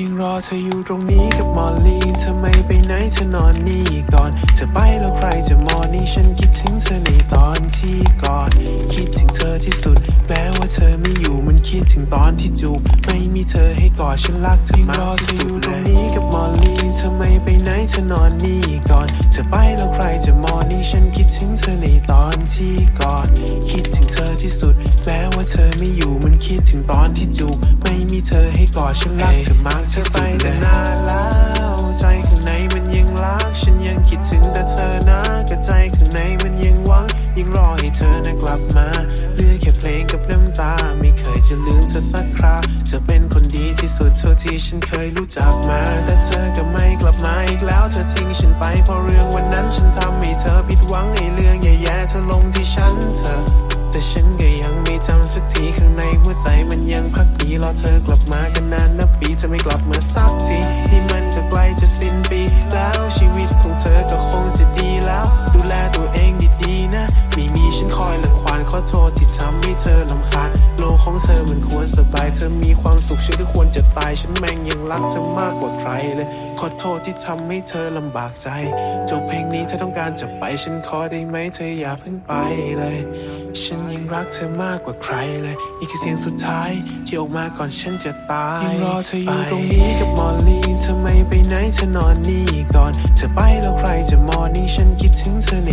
ยังรอเธออยู่ตรงนี้กับมอลลี่เธอไม่ไปไหนเธอนอนนี่ก่อน เธอไปแล้วใครจะมอนี่ฉันคิดถึงเธอในตอนที่ก่อน คิดถึงเธอที่สุด แม้ว่าเธอไม่อยู่มันคิดถึงตอนที่จูบไม่มีเธอให้กอดฉันรักเธอมากที่สุดเลยนี้กับมอลลี่เธอไม่ไปไหนเธอนอนนี่ก่อน เธอไปแล้วใครจะมอนี่ คิดถึงตอนที่จูบไม่มีเธอให้กอดฉันรักเธอมากเธอไปแต่นานแล้วใจข้างในมันยังรัก ฉันยังคิดถึงแต่เธอนะก็ใจข้างในมันยังหวังยังรอให้เธอนะกลับมาเลือแค่เพลงกับน้ำตา ไม่เคยจะลืมเธอสักคราเธอเป็นคนดีที่สุดเท่าที่ฉันเคยรู้จักมา แต่เธอก็ไม่กลับมาอีกแล้วเธอทิ้งฉันไปเพราะเรื่องวันนั้น หัวใจมันยังพักดีรอเธอกลับมากันนานนับปีเธอไม่กลับมาสัก มีความสุขฉันก็ควรจะตาย ฉันแม่งยังรักเธอมากกว่าใครเลย ขอโทษที่ทำให้เธอลำบากใจ จบเพลงนี้ถ้าต้องการจะไปฉันขอได้ไหมเธออย่าเพิ่งไปเลย ฉันยังรักเธอมากกว่าใครเลยนี่คือเสียงสุดท้ายที่ออกมาก่อนฉันจะตายยังรอเธออยู่ตรงนี้กับมอลลี่เธอไม่ไปไหนเธอนอนนี่ก่อน เธอไปแล้วใครจะมอนี่ฉันคิดถึงเธอใน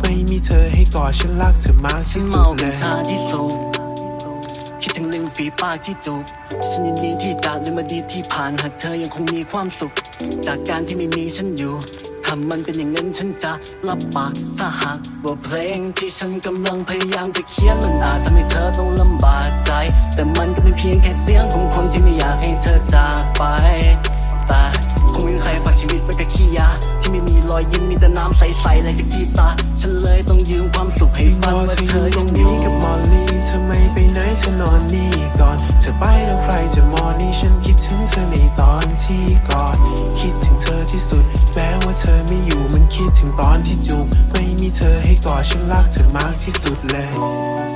ไม่มีเธอให้กอดฉันรักเธอมากที่สุเมาดเลกัญยชาที่สูบคิดถึงลิงฝีปากที่จูบฉันยินดีที่จากลืมอดีตที่ผ่านหากเธอยังคงมีความสุข จากการที่ไม่มีฉันอยู่ถ้ามันเป็นอย่างนั้นฉันจะรับปากถ้าหากว่าเพลงที่ฉันกำลังพยายามจะเขียนมันอาจทำให้เธอต้องลำบากใจ แต่มันก็เป็นเพียงแค่เสียงของคนที่ไม่อยากให้เธอ นอนนี่ก่อน เธอไปแล้วใครจะมอนี่ฉันคิดถึงเธอในตอนที่ก่อนคิดถึงเธอที่สุดแม้ว่าเธอไม่อยู่มันคิดถึงตอนที่จูบไม่มีเธอให้กอดฉันรักเธอมากที่สุดเลย